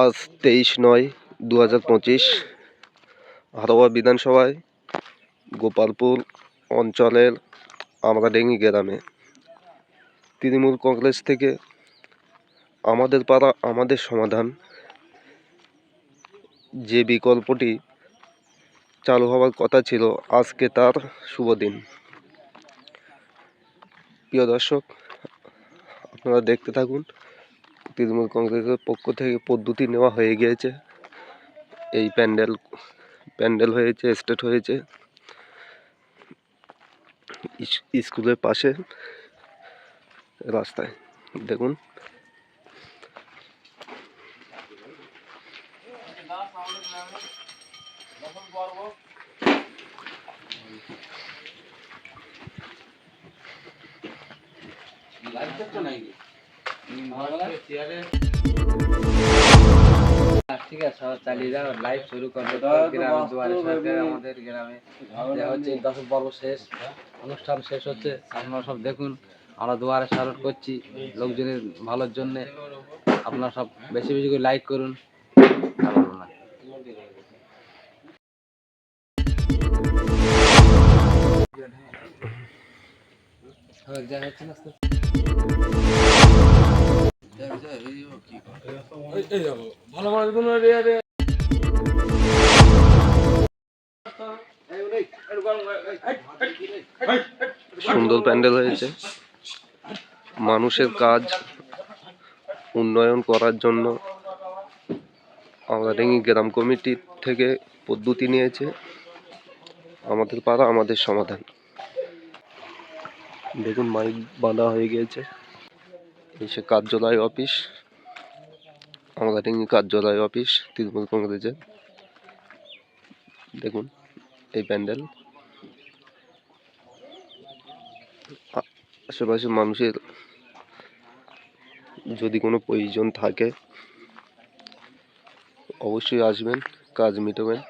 আজ তেইশ নয় দু হাজার পঁচিশ হারোয়া বিধানসভায় গোপালপুর অঞ্চলের আমরাডেঙ্গি গ্রামে তৃণমূল কংগ্রেস থেকে আমাদের পাড়া, আমাদের সমাধান যে বিকল্পটি চালু হওয়ার কথা ছিল, আজকে তার শুভ দিন। প্রিয় দর্শক, আপনারা দেখতে থাকুন। তৃণমূল কংগ্রেসের পক্ষ থেকে পদ্ধতি নেওয়া হয়ে গিয়েছে। এই প্যান্ডেল প্যান্ডেল হয়েছে, স্টেট হয়েছে। স্কুলের পাশে রাস্তায়, দেখুন। ঠিক আছে চালিয়ে যাও লাইভ শুরু করবে গ্রামে দুয়ারে সরকার আমাদের গ্রামে হচ্ছে দশম পর্ব শেষ অনুষ্ঠান শেষ হচ্ছে আপনারা সব দেখুন আমরা দুয়ারে সারট করছি লোকজনের ভালোর জন্যে আপনারা সব বেশি বেশি করে লাইক করুন না। সুন্দর প্যান্ডেল হয়েছে। মানুষের কাজ, উন্নয়ন করার জন্য আমরাডেঙ্গি গ্রাম কমিটি থেকে পদ্ধতি নিয়েছে। আমাদের পাড়া, আমাদের সমাধান। দেখুন, মাইক বাঁধা হয়ে গিয়েছে। এই সে কার্যালয় অফিস। আমরাডেঙ্গি কার্যালয় অফিস, তৃণমূল কংগ্রেসের। দেখুন, এই প্যান্ডেল। আশেপাশে মানুষের যদি কোনো প্রয়োজন থাকে, অবশ্যই আসবেন, কাজ মিটাবেন।